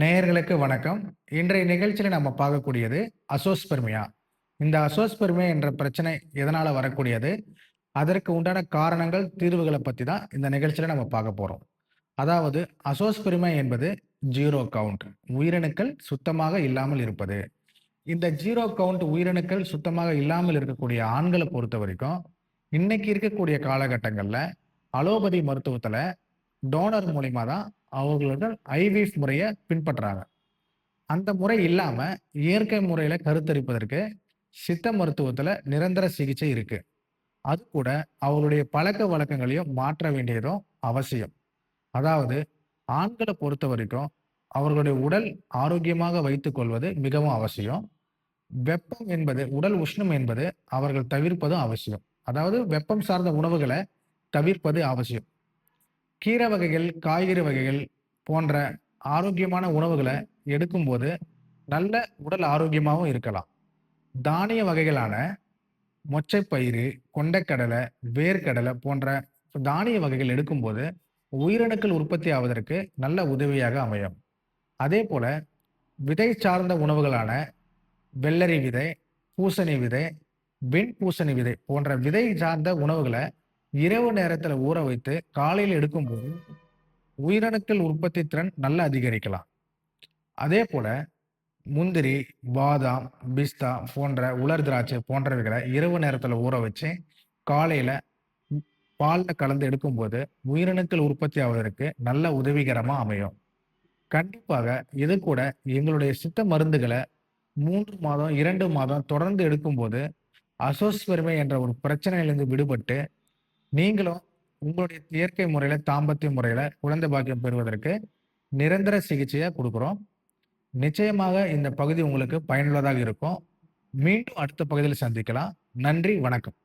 நேயர்களுக்கு வணக்கம். இன்றைய நிகழ்ச்சியில் நம்ம பார்க்கக்கூடியது அசோஸ்பெர்மியா. இந்த அசோஸ்பெர்மியா என்ற பிரச்சனை எதனால் வரக்கூடியது? அதற்கு உண்டான காரணங்கள் தீர்வுகளை பற்றி தான் இந்த நிகழ்ச்சியில் நம்ம பார்க்க போகிறோம் அதாவது அசோஸ்பெர்மியா என்பது ஜீரோ கவுண்ட் உயிரணுக்கள் சுத்தமாக இல்லாமல் இருப்பது. இந்த ஜீரோ கவுண்ட் உயிரணுக்கள் சுத்தமாக இல்லாமல் இருக்கக்கூடிய ஆண்களை பொறுத்த வரைக்கும் இன்னைக்கு இருக்கக்கூடிய காலகட்டங்களில் அலோபதி மருத்துவத்தில் டோனர் மூலிமா தான் அவர்களுடன் ஐவிஎஃப் முறையை பின்பற்றுறாங்க அந்த முறை இல்லாமல் இயற்கை முறையில் கருத்தரிப்பதற்கு சித்த மருத்துவத்தில் நிரந்தர சிகிச்சை இருக்குது அது கூட அவர்களுடைய பழக்க வழக்கங்களையும் மாற்ற வேண்டியதும் அவசியம். அதாவது ஆண்களை பொறுத்த வரைக்கும் அவர்களுடைய உடல் ஆரோக்கியமாக வைத்து கொள்வது மிகவும் அவசியம். வெப்பம் என்பது உடல் உஷ்ணம் என்பது அவர்கள் தவிர்ப்பதும் அவசியம். அதாவது வெப்பம் சார்ந்த உணவுகளை தவிர்ப்பது அவசியம். கீரை வகைகள் காய்கறி வகைகள் போன்ற ஆரோக்கியமான உணவுகளை எடுக்கும்போது நல்ல உடல் ஆரோக்கியமாகவும் இருக்கலாம். தானிய வகைகளான மொச்சைப்பயிறு கொண்டைக்கடலை வேர்க்கடலை போன்ற தானிய வகைகள் எடுக்கும்போது உயிரணுக்கள் உற்பத்தி ஆவதற்கு நல்ல உதவியாக அமையும். அதே போல் விதை சார்ந்த உணவுகளான வெள்ளரி விதை பூசணி விதை வெண் பூசணி விதை போன்ற விதை சார்ந்த உணவுகளை இரவு நேரத்தில் ஊற வைத்து காலையில் எடுக்கும்போது உயிரணுக்கள் உற்பத்தி திறன் நல்லா அதிகரிக்கலாம். அதே போல முந்திரி பாதாம் பிஸ்தா போன்ற உலர் திராட்சை போன்றவைகளை இரவு நேரத்தில் ஊற வச்சு காலையில் பாலில் கலந்து எடுக்கும்போது உயிரணுக்கள் உற்பத்தி ஆவதற்கு நல்ல உதவிகரமாக அமையும். கண்டிப்பாக இது கூட எங்களுடைய சித்த மருந்துகளை மூன்று மாதம் இரண்டு மாதம் தொடர்ந்து எடுக்கும்போது அசோஸ்பெருமை என்ற ஒரு பிரச்சனையிலிருந்து விடுபட்டு நீங்களும் உங்களுடைய இயற்கை முறையில் தாம்பத்திய முறையில் குழந்தை பாக்கியம் பெறுவதற்கு நிரந்தர சிகிச்சையை கொடுக்குறோம். நிச்சயமாக இந்த பகுதி உங்களுக்கு பயனுள்ளதாக இருக்கும். மீண்டும் அடுத்த பகுதியில் சந்திக்கலாம். நன்றி வணக்கம்.